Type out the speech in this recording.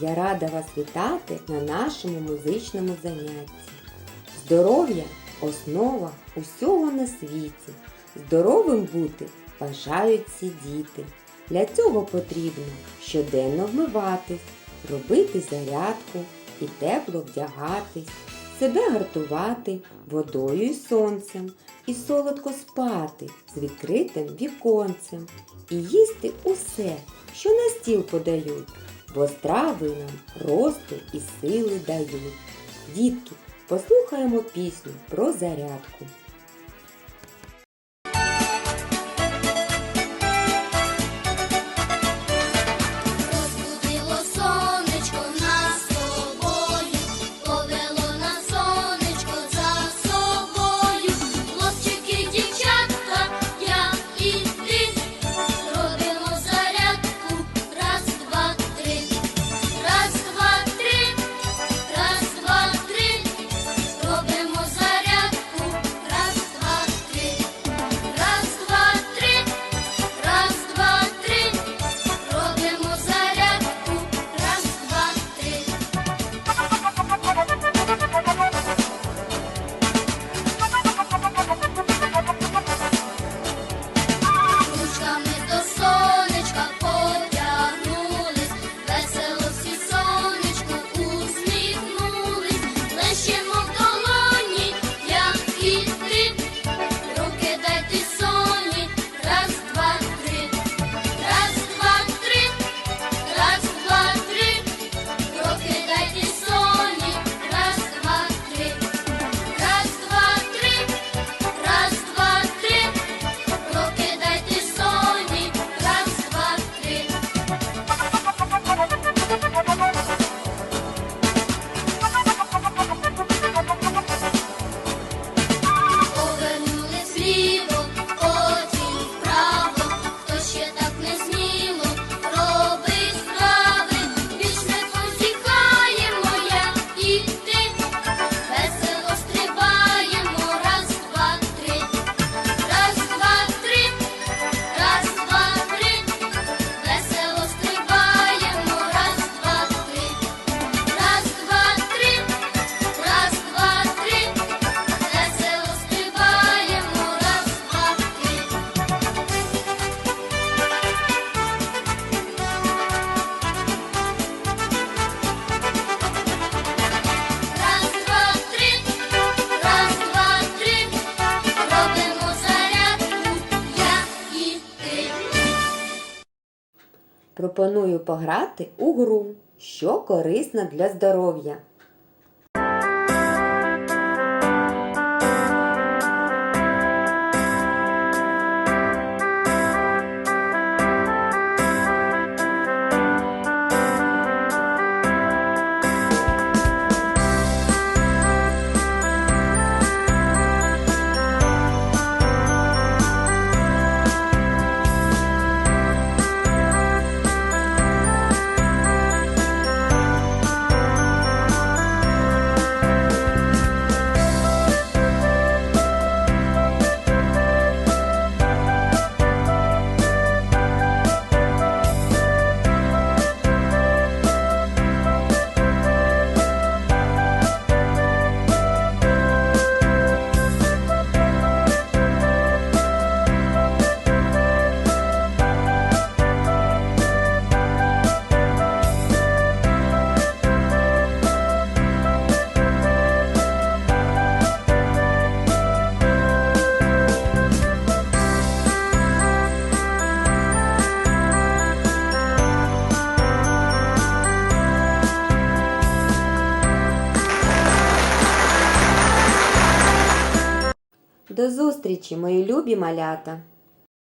Я рада вас вітати на нашому музичному занятті. Здоров'я основа усього на світі. Здоровим бути бажають всі діти. Для цього потрібно щоденно вмиватись, робити зарядку і тепло вдягатись, себе гартувати водою і сонцем, і солодко спати з відкритим віконцем, і їсти усе, що на стіл подають, бо страви нам росту і сили дають. Дітки, послухаємо пісню про зарядку. Пропоную пограти у гру, що корисна для здоров'я. До зустрічі, мої любі малята!